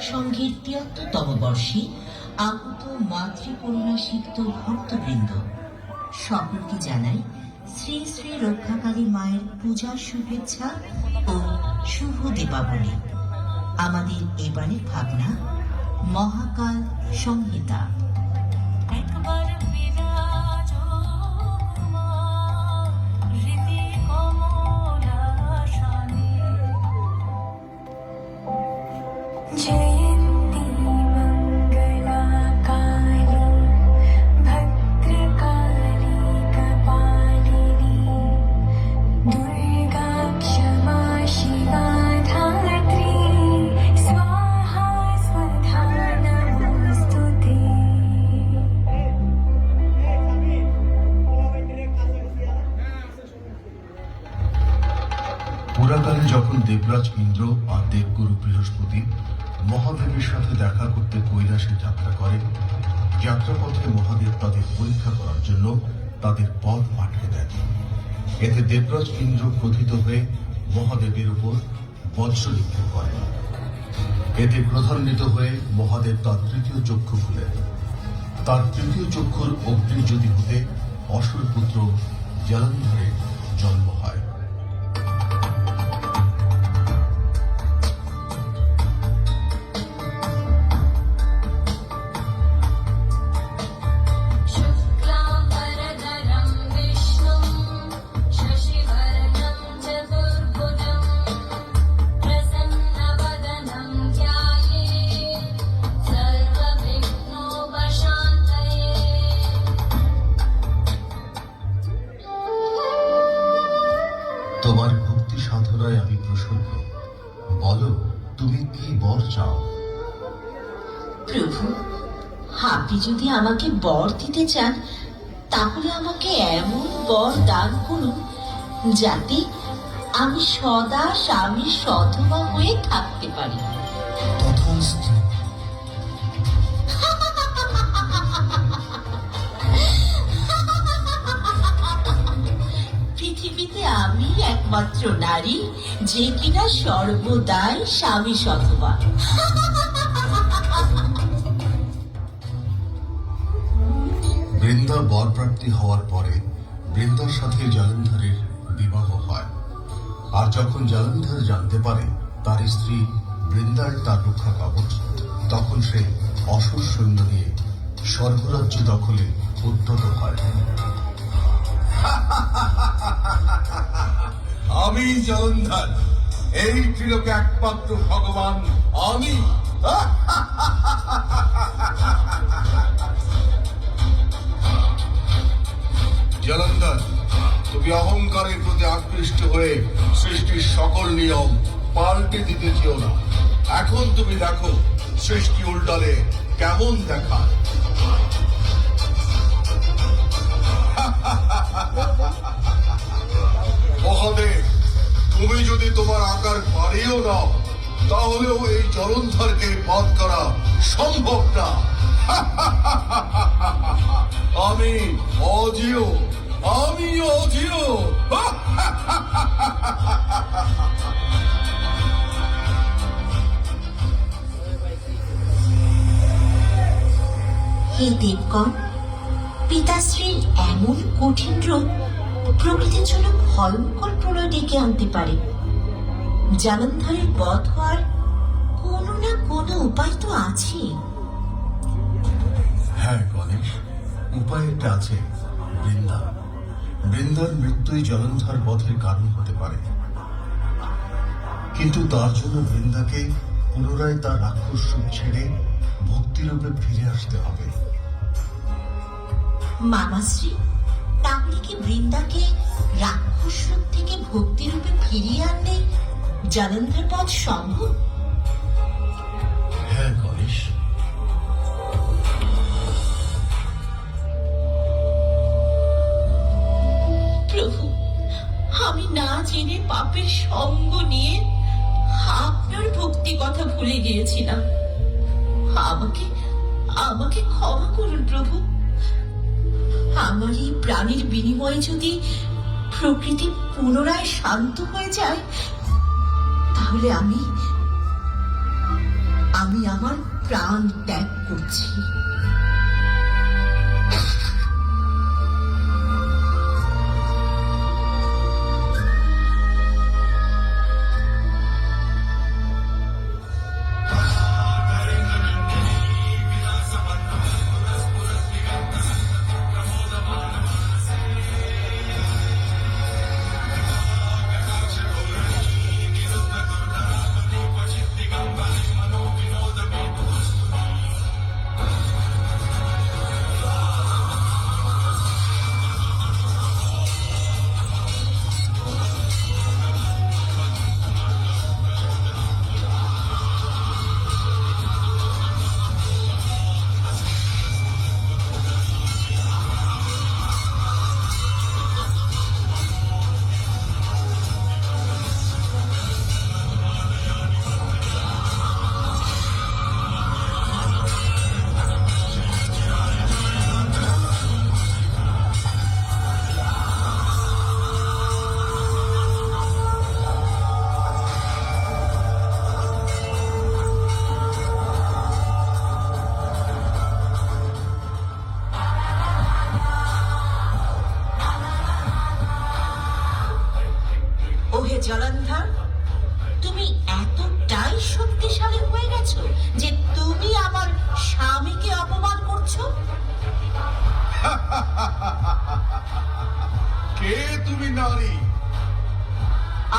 সংঘের তিয়াত্তরতম বর্ষে আগত মাতৃকন্যা সিক্ত ভক্তবৃন্দ। সকলকে জানাই শ্রী শ্রী রক্ষাকারী মায়ের পূজার শুভেচ্ছা ও শুভ দীপাবলি। আমাদের এবারের ভাবনা, মহাকাল সংহিতা। একবার দেবরাজ ইন্দ্র আর দেবগুরু বৃহস্পতি মহাদেবের সাথে দেখা করতে কৈলাসে যাত্রা করে যাত্রাপথে মহাদেব তাদের পরীক্ষা করার জন্য তাদের পথ আটকে দেন। এতে দেবরাজ ইন্দ্র ক্রোধিত হয়ে মহাদেবের উপর বজ্র নিক্ষেপ করেন। এতে ক্রধান্বিত হয়ে মহাদেব তার তৃতীয় চক্ষু খুলেন। তার তৃতীয় চক্ষুর যদি হতে অসুর পুত্র জলন্ধরের জন্ম হয়। সাধনায় আমি প্রসন্ন বলো তুমি কি বর চাও? প্রভু আপনি যদি আমাকে বর দিতে চান তাহলে আমাকে এমন বর দান করুন যাতে আমি সদা স্বামী সধবা হয়ে থাকতে পারি। তথাস্তু পৃথিবীতে একমাত্র নারী যে কিনা সর্বদাই স্বামী সধবা বৃন্দা বর প্রাপ্তি হওয়ার পরে বৃন্দার সাথে জলন্ধরের বিবাহ হয়। আর যখন জলন্ধর জানতে পারে তার স্ত্রী বৃন্দার তার রক্ষা কবচ, তখন সে অসুর সৈন্য নিয়ে স্বর্গরাজ্য দখলে উদ্যত হয়। আমি জলন্ধর এই ত্রিলোকে একমাত্র ভগবান, আমি। জলন্ধর, তুমি অহংকারের প্রতি আকৃষ্ট হয়ে সৃষ্টির সকল নিয়ম পাল্টে দিতে চেও না। এখন তুমি দেখো সৃষ্টি উল্টালে কেমন দেখায়। তোমার আকার বাড়িয়েও নাও তাহলেও এই জলন্ধরকে বধ করা সম্ভব না। আমি অজিও আমি অজিও। হে দেবগণ, পিতাশ্রীর এমন কঠিন রূপ প্রকৃতির জন্য ভয়ঙ্কর প্রলয় ডেকে আনতে পারে। জালন্ধরের বধ হওয়ার কোনো না কোনো উপায় তো আছে। হ্যাঁ গণেশ উপায় একটা আছে বৃন্দা। বৃন্দার মৃত্যুই জলন্ধর কারণ হতে পারে। কিন্তু তার জন্য বৃন্দাকে পুনরায় তার রাক্ষস রূপ ছেড়ে ভক্তিরূপে ফিরে আসতে হবে। মামাশ্রী তাহলে কি বৃন্দাকে রাক্ষস রূপ থেকে ভক্তিরূপে ফিরিয়ে আনলে জালন্ধর পথ সম্ভব? হ্যাঁ গণেশ। প্রভু আমি না জেনে পাপের সঙ্গ নিয়ে আপনার ভক্তি কথা ভুলে গিয়েছিলাম। আমাকে আমাকে ক্ষমা করুন প্রভু। আমার এই প্রাণীর বিনিময়ে যদি প্রকৃতি পুনরায় শান্ত হয়ে যায় তাহলে আমি আমি আমার প্রাণ ত্যাগ করছি।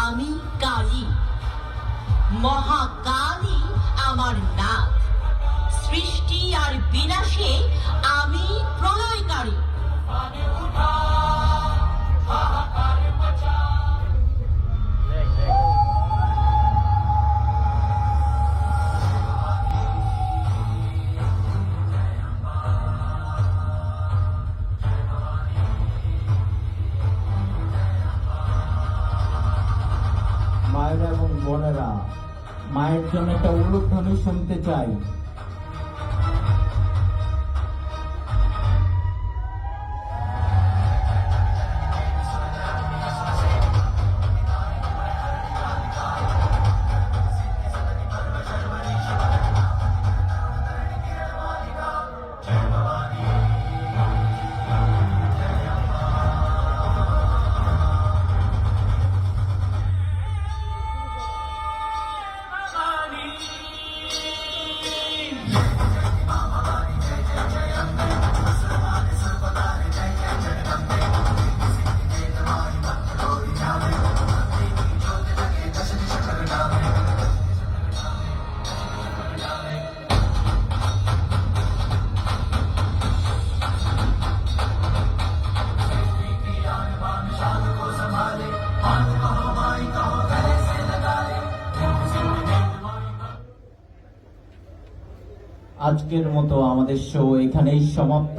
আমি কালী। মহাকালী আমার নাথ। সৃষ্টি আর বিনাশে মায়ের জন্য একটা উলুধ্বনি শুনতে চাই। আজকের মতো আমাদের শো এখানেই সমাপ্ত।